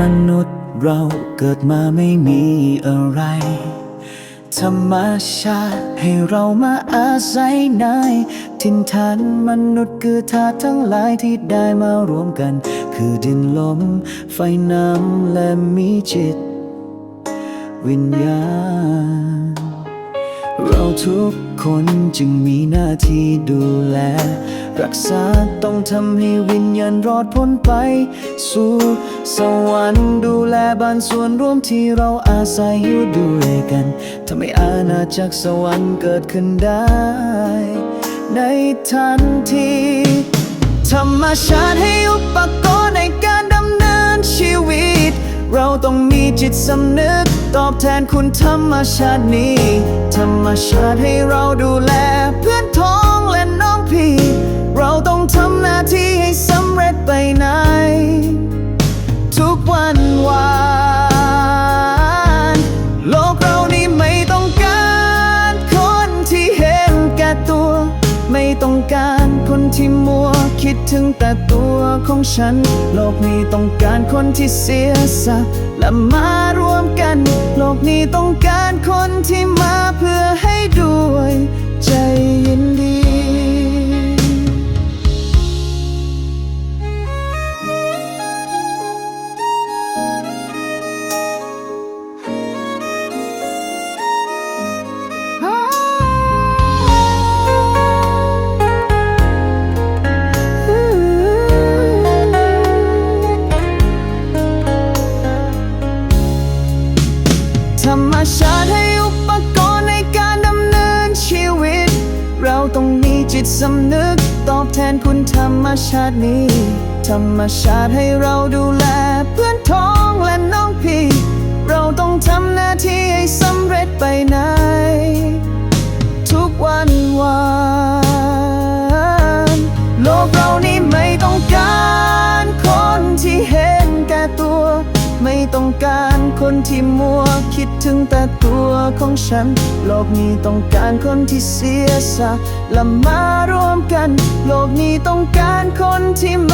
มนุษย์เราเกิดมาไม่มีอะไร ธรรมชาติให้เรามาอาศัยในทินฐานมนุษย์คือธาตุทั้งหลายที่ได้มารวมกัน คือดินลม ไฟน้ำและมีจิต วิญญาณ เราทุกคนจึงมีหน้าที่ดูแล รักษาต้องทำให้วิญญาณรอดพ้นไป สู่สวรรค์ดูแลบ้านส่วนรวมที่เราอาศัยอยู่ด้วยกันทำให้อาณาจักรสวรรค์เกิดขึ้นได้ ในทันทีธรรมชาติให้อุปกรณ์ในการดำเนินชีวิต เราต้องมีจิตสำนึก ตอบแทนคุณธรรมชาตินี้ ธรรมชาติให้เราดู ต้องการคนที่มัวคิดถึงแต่ตัวของฉัน โลกนี้ต้องการคนที่เสียสละและมารวมกัน โลกนี้ต้องการคนที่มาเพื่อให้ด้วย ต้องมีจิตสำนึก ตอบแทนคุณธรรมชาตินี้ ธรรมชาติให้เราดูแล เพื่อนท้องและน้องพี่ ไม่ต้องการคนที่มัว คิดถึงแต่ตัวของฉัน โลกนี้ต้องการคนที่เสียสละและมารวมกัน โลกนี้ต้องการคนที่มา